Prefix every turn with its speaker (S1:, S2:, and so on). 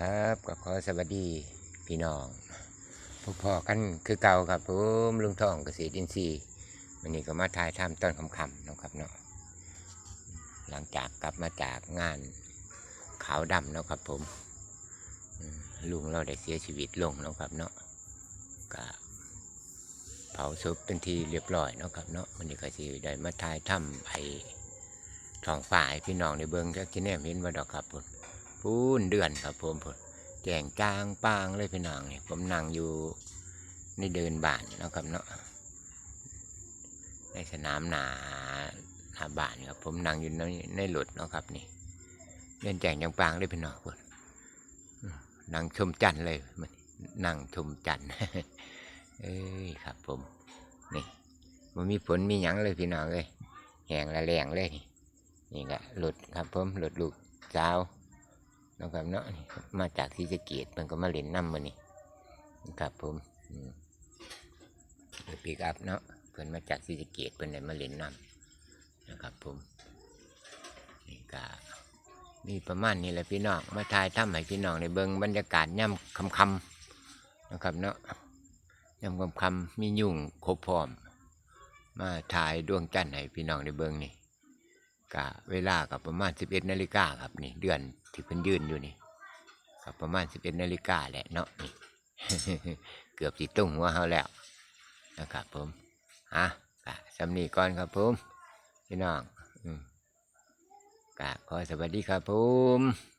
S1: ครับก็ขอสวัสดีพี่น้องพวกพ่อกันคือเก่าครับผมลุงทองเกษตรอินทรีย์วันนี้ก็มาถ่ายทำต้นคำๆเนะครับเนาะหลังจากกลับมาจากงานขาวดำนะครับผมลุงเราได้เสียชีวิตลงนะครับเนาะก็เผาศพเป็นทีเรียบร้อยนะครับเนาะวันนี้ก็สิได้มาถ่ายทำไอ้ท้องฝ่ายพี่น้องในเบิงจากที่แนมเห็นว่าดอกครับผม พูนเดือนครับผมผมแจงจางปางเลยพี่น้องนี่ผมนั่งอยู่ในเดินบ้านนะครับเนาะในสนามหนาหนาบ้านครับผมนั่งอยู่ในในรถเนะครับนี่เดินแจงจางปางเลยพี่น้องผมนั่งชมจันทร์เลยมันนั่งชมจันทร์เอ้ยครับผมนี่มันมีฝนมีหยังเลยพี่น้องเลยแหงละแรงเลยนี่นี่ก็หลุดครับผมหลุดลูกสาว นะครับเนาะมาจากที่สะเกีดมันก็มาเล่นน้ำมันนี่นะครับผมเดี๋ยวปีกอัพเนาะเพิ่นมาจากที่สะเกีดเพิ่นได้มาเล่นน้ำนะครับผมนี่ก็มีประมาณนี้แหละพี่น้องมาถ่ายทำให้พี่น้องในเบิงบรรยากาศย่ำคำคำนะครับเนาะย่ำคำคำมียุ่งครบพร้อม มาถ่ายดวงจันทร์ให้พี่น้องในเบิงนี่ กะเวลากับประมาณ 11นาฬิกาครับนี่เดือนที่เพิ่นยืนอยู่นี่ครับประมาณ 11นาฬิกาแหละเนาะนี่ เกือบสิตุ้งหัวเฮาแล้วนะครับผมอะกะสำนีก่อนครับผมพี่น้องอกะขอสวัสดีครับผม